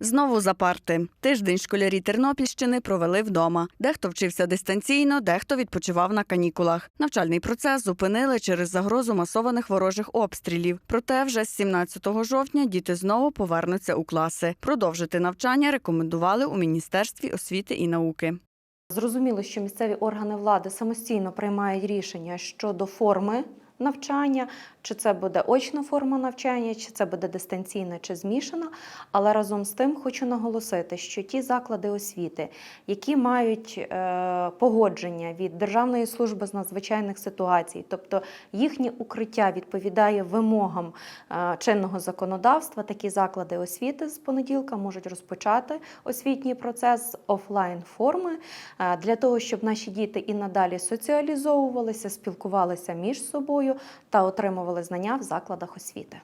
Знову за парти. Тиждень школярі Тернопільщини провели вдома. Дехто вчився дистанційно, дехто відпочивав на канікулах. Навчальний процес зупинили через загрозу масованих ворожих обстрілів. Проте вже з 17 жовтня діти знову повернуться у класи. Продовжити навчання рекомендували у Міністерстві освіти і науки. Зрозуміло, що місцеві органи влади самостійно приймають рішення щодо форми навчання, чи це буде очна форма навчання, чи це буде дистанційна чи змішана. Але разом з тим хочу наголосити, що ті заклади освіти, які мають е, погодження від Державної служби з надзвичайних ситуацій, тобто їхнє укриття відповідає вимогам е, чинного законодавства, такі заклади освіти з понеділка можуть розпочати освітній процес офлайн форми е, для того, щоб наші діти і надалі соціалізовувалися, спілкувалися між собою та отримували знання в закладах освіти.